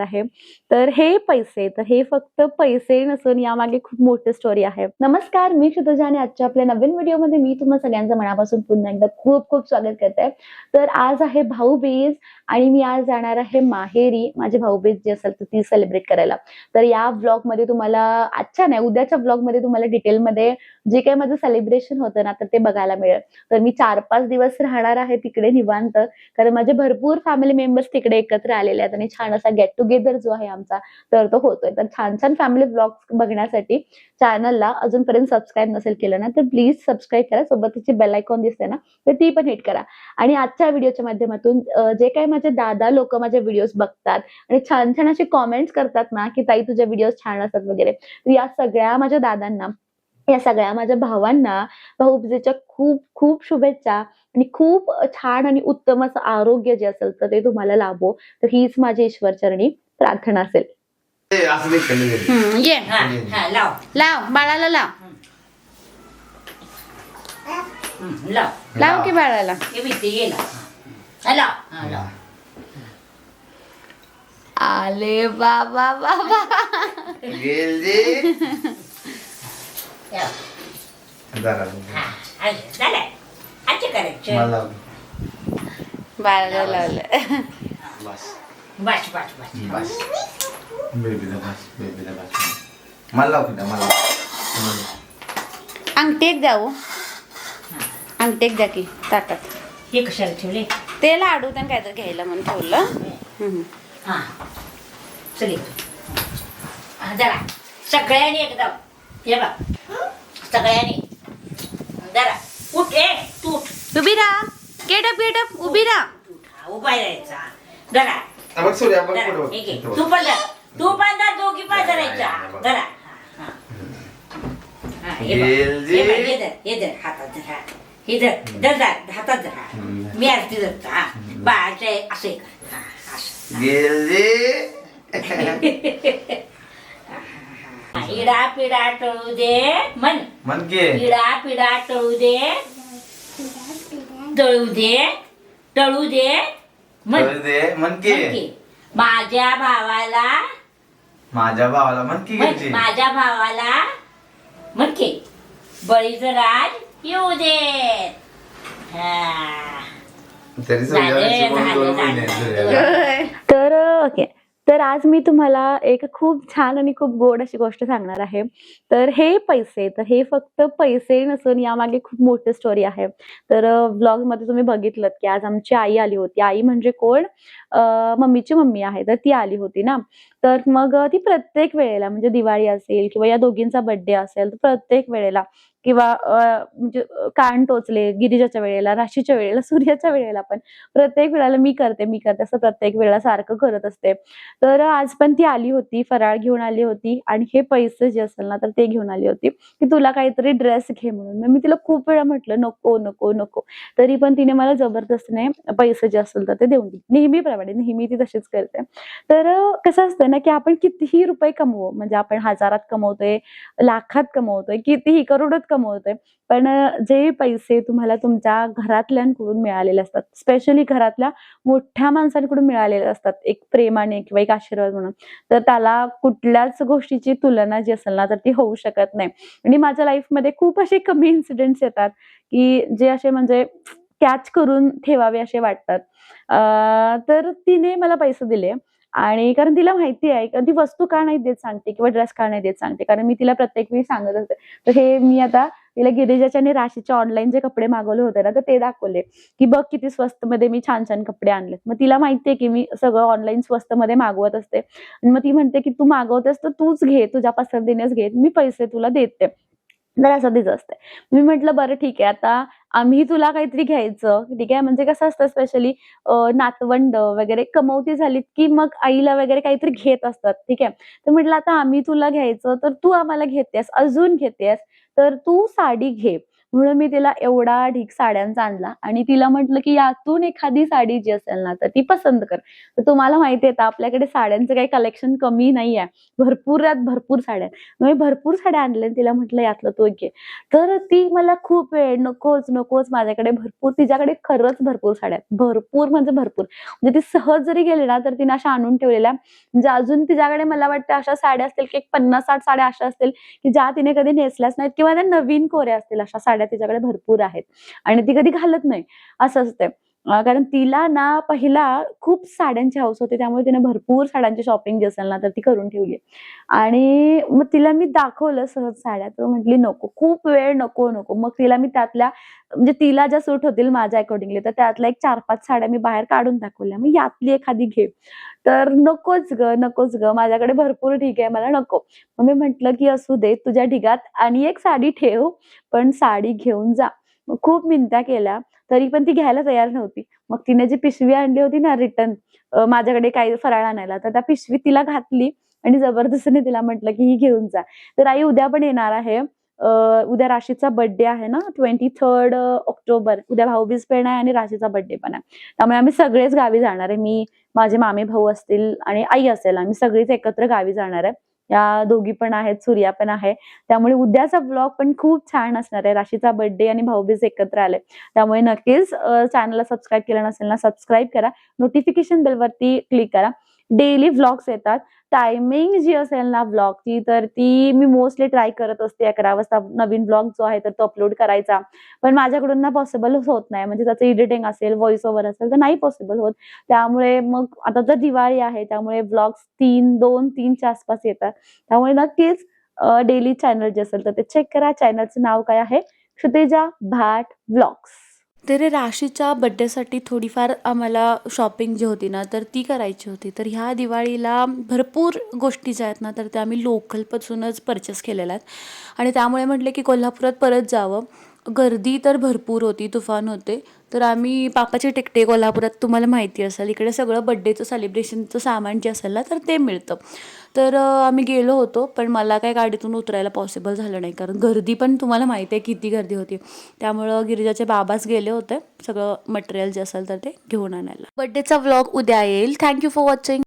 आहे. तर हे पैसे तर हे फक्त पैसे नसून यामागे खूप मोठी स्टोरी आहे. नमस्कार मी शुद्धजा आणि आजच्या आपल्या नवीन व्हिडिओमध्ये मी तुम्हा सगळ्यांचं मनापासून पुन्हा एकदा खूप खूप स्वागत करते. तर आज आहे भाऊबीज आणि मी आज जाणार आहे माहेरी माझी भाऊबीज जी असेल तर ती सेलिब्रेट करायला. तर या ब्लॉगमध्ये तुम्हाला आजच्या नाही उद्याच्या ब्लॉगमध्ये तुम्हाला डिटेलमध्ये जे काही माझं सेलिब्रेशन होतं ना तर ते बघायला मिळेल. तर मी चार पाच दिवस राहणार आहे तिकडे निवांत कारण माझे भरपूर फॅमिली मेंबर्स तिकडे एकत्र आलेले आहेत आणि छान असा गेट टू टुगेदर जो आहे आमचा तर तो होतोय. तर छान छान फॅमिली ब्लॉग्स बघण्यासाठी चॅनलला अजूनपर्यंत सबस्क्राईब नसेल केलं ना तर प्लीज सबस्क्राईब करा. सोबत तिची बेल आयकॉन दिसते ना तर ती पण हिट करा. आणि आजच्या व्हिडिओच्या माध्यमातून जे काही माझे दादा लोक माझे व्हिडिओज बघतात आणि छान छान असे कॉमेंट्स करतात ना की ताई तुझे व्हिडिओज छान असतात वगैरे तर या सगळ्या माझ्या दादांना या सगळ्या माझ्या भावांना भाऊबीजेच्या खूप खूप शुभेच्छा आणि खूप छान आणि उत्तम असं आरोग्य जे असेल तर ते तुम्हाला लाभो. तर हीच माझी ईश्वरचरणी प्रार्थना असेल. ये. हा हा लाव. लाव. बाळाला लाव. लाव. लाव की बाळाला. आले बाबा बाबा. गेली लाव. जरा हा झालं आजचे करायचे. मला बाळाला लावलं. बस. बस बस बस. बस. बेबीला बस बेबीला बस. मला लाव किती मला मला. अंगठी एक जाऊ अंगठी एक द्या की ताटात. हे कशाला ठेवले? ते लाडू त्यानं काहीतरी घ्यायला म्हणून ठेवलं. हम्म. हा. चल ये. हा, जरा. सगळ्यांनी एकदम हे बघ. सगळ्यांनी जरा उठ ए तू उठ उभी राहा गेटअप गेटअप उभी राहा तू उठ. हा, उभा राहायचा जरा पुढं. इथं बघ. तू पण जा तू पण जा दोघी पण धरायचा जरा हा, हा. हा, हे बघ. गेलजी. हे बघ, हे धर, हे धर, हातात धर, हा. हे धर, धर, धर, हातात धर, हा. हम्म. मी आरती धरतो हा बाळाचे असे कर हा, असं. गेली इडा पिडा टळू दे म्हण म्हण की इडा पिडा टळू दे तळू दे टळू दे कळू दे म्हण की म्हण की. माझ्या भावाला माझ्या भावाला म्हण की म्हण, गेलची माझ्या भावाला म्हण की बळीचं राज येऊ दे हा. तरी झालं, सूर्याला दोन झालं, महिने झालं. सूर्याला. तर आज मी तुम्हाला एक खूप छान आणि खूप गोड अशी गोष्ट सांगणार आहे. तर हे पैसे तर हे फक्त पैसे नसून यामागे खूप मोठी स्टोरी आहे. तर ब्लॉगमध्ये तुम्ही बघितलं की आज आमची आई आली होती. आई म्हणजे कोण? मम्मीची मम्मी आहे. तर ती आली होती ना. तर मग ती प्रत्येक वेळेला म्हणजे दिवाळी असेल किंवा या दोघींचा बर्थडे असेल तर प्रत्येक वेळेला किंवा म्हणजे कान टोचले गिरिजाच्या वेळेला राशीच्या वेळेला सूर्याच्या वेळेला पण प्रत्येक वेळेला मी करते मी करते असं प्रत्येक वेळेला सारखं करत असते. तर आज पण ती आली होती फराळ घेऊन आली होती आणि हे पैसे जे असेल ना तर ते घेऊन आली होती. की तुला काहीतरी ड्रेस घे म्हणून. मग मी तिला खूप वेळा म्हटलं नको नको नको. तरी पण तिने मला जबरदस्तीने पैसे जे असेल तर ते देऊन दिले. नेहमीप्रमाणे नेहमी ती तशीच करते. तर कसं असतं ना की आपण कितीही रुपये कमवू म्हणजे आपण हजारात कमवतोय लाखात कमवतोय कितीही करोडोत कमवतोय पण जे पैसे तुम्हाला तुमच्या घरातल्यांकडून मिळालेले असतात स्पेशली घरातल्या मोठ्या माणसांकडून मिळालेले असतात एक प्रेमाने किंवा एक आशीर्वाद म्हणून तर त्याला कुठल्याच गोष्टीची तुलना जी असेल ना तर ती होऊ शकत नाही. आणि माझ्या लाईफमध्ये खूप असे कमी इन्सिडेंट्स येतात की जे असे म्हणजे कॅच करून ठेवावे असे वाटतात. तर तिने मला पैसे दिले. आणि कारण तिला माहिती आहे कारण ती वस्तू का नाही देत सांगते किंवा ड्रेस का नाही देत सांगते? कारण मी तिला प्रत्येक वेळी सांगत असते. तर हे मी आता तिला गिरिजाच्या आणि राशीचे ऑनलाईन जे कपडे मागवले होते ना तर ते दाखवले की बघ किती स्वस्त मध्ये मी छान छान कपडे आणले मग तिला माहितीये की मी सगळं ऑनलाईन स्वस्त मध्ये मागवत असते. आणि मग ती म्हणते की तू मागवतेस तर तूच घे तुझ्या पसंतीनेच घे मी पैसे तुला देते. तर असं तिचं असते. मी म्हटलं बरं ठीक आहे. आता आम्ही तुला काहीतरी घ्यायचं. ठीक आहे? म्हणजे कसं असतं स्पेशली नातवंड वगैरे कमवती झालीत की मग आईला वगैरे काहीतरी घेत असतात. ठीक आहे? तर म्हटलं आता आम्ही तुला घ्यायचं तर तू आम्हाला घेतेस अजून घेतेस तर तू साडी घे. म्हणून मी तिला एवढा ढीक साड्यांचा आणला. आणि तिला म्हटलं की यातून एखादी साडी जी असेल ना तर ती पसंत कर. तर तुम्हाला माहिती आहे आता आपल्याकडे साड्यांचं काही कलेक्शन कमी नाही आहे भरपूर यात भरपूर साड्या. आहेत मी भरपूर साड्या आणल्या तिला म्हटलं यातलं तो घे. तर ती मला खूप वेळ नकोच नकोच माझ्याकडे भरपूर तिच्याकडे खरंच भरपूर साड्या आहेत. भरपूर म्हणजे भरपूर. म्हणजे ती सहज जरी गेली ना तर तिने अशा आणून ठेवलेल्या म्हणजे अजून तिच्याकडे मला वाटतं अशा साड्या असतील की एक पन्नास साठ साड्या अशा असतील की ज्या तिने कधी नेसल्याच नाहीत किंवा त्या नवीन कोऱ्या असतील अशा साड्या. तिच्याकडे भरपूर आहेत. आणि ती कधी घालत नाही. असं असते कारण तिला ना पहिला खूप साड्यांची हौस होते त्यामुळे तिने भरपूर साड्यांची शॉपिंग जी असेल ना तर ती करून ठेवली. आणि मग तिला मी दाखवलं सहज साड्या तर म्हटली नको खूप वेळ नको नको. मग तिला मी त्यातल्या म्हणजे तिला ज्या सूट होतील माझ्या अकॉर्डिंगली तर त्यातल्या एक चार पाच साड्या मी बाहेर काढून दाखवल्या. मग यातली एखादी घे. तर नकोच ग नकोच ग माझ्याकडे भरपूर ढिग आहे मला नको. मग मी म्हंटल की असू दे तुझ्या ढिगात आणि एक साडी ठेव पण साडी घेऊन जा. खूप मिनत्या केल्या. तरी पण ती घ्यायला तयार नव्हती. मग तिने जी पिशवी आणली होती ना रिटर्न माझ्याकडे काही फराळ आणायला तर त्या पिशवी तिला घातली आणि जबरदस्तीने तिला म्हटलं की ही घेऊन जा. तर आई उद्या पण येणार आहे. उद्या राशीचा बर्थडे आहे ना ट्वेंटी थर्ड ऑक्टोबर. उद्या भाऊबीज पण आहे आणि राशीचा बर्थडे पण आहे. त्यामुळे आम्ही सगळेच गावी जाणार आहे. मी माझे मामे भाऊ असतील आणि आई असेल आम्ही सगळीच एकत्र गावी जाणार आहे. या दोघी पण आहेत सूर्या पण आहे. त्यामुळे उद्याचा ब्लॉग पण खूप छान असणार आहे. राशीचा बर्थडे आणि भाऊबीज एकत्र आले. त्यामुळे नक्कीच चॅनलला सबस्क्राईब केलं नसेल ना सबस्क्राईब करा. नोटिफिकेशन बेलवरती क्लिक करा. डेली व्लॉग्स येतात. टायमिंग जी असेल ना ब्लॉगची तर ती मी मोस्टली ट्राय करत असते अकरा वाजता नवीन ब्लॉग जो आहे तर तो अपलोड करायचा. पण माझ्याकडून ना पॉसिबल होत नाही. म्हणजे त्याचं एडिटिंग असेल व्हॉइस ओव्हर असेल तर नाही पॉसिबल होत. त्यामुळे मग आता तर दिवाळी आहे त्यामुळे ब्लॉग्स तीन दोन तीनच्या आसपास येतात. त्यामुळे नक्कीच डेली चॅनल जे असेल तर ते चेक करा. चॅनलचं नाव काय आहे? क्षुतेजा भाट ब्लॉग्स तर राशीच्या बड्डेसाठी थोडीफार आम्हाला शॉपिंग जी होती ना तर ती करायची होती. तर ह्या दिवाळीला भरपूर गोष्टी ज्या आहेत ना तर त्या आम्ही लोकलपासूनच परचेस केलेल्या आहेत. आणि त्यामुळे म्हटले की कोल्हापुरात परत जावं. गर्दी तर भरपूर होती तुफान होते. तर आम्ही पापाचे टिकटे कोल्हापुरात तुम्हाला माहिती असेल इकडे सगळं बड्डेचं सेलिब्रेशनचं सामान जे असेल ना तर ते मिळतं. तर आम्ही गेलो होतो पण मला काय गाडीतून उतरायला पॉसिबल झालं नाही. कारण गर्दी पण तुम्हाला माहिती आहे किती गर्दी होती. त्यामुळं गिरिजाचे बाबाच गेले होते. सगळं मटेरियल जे असेल तर ते घेऊन आणायला. बड्डेचा व्लॉग उद्या येईल. Thank you for watching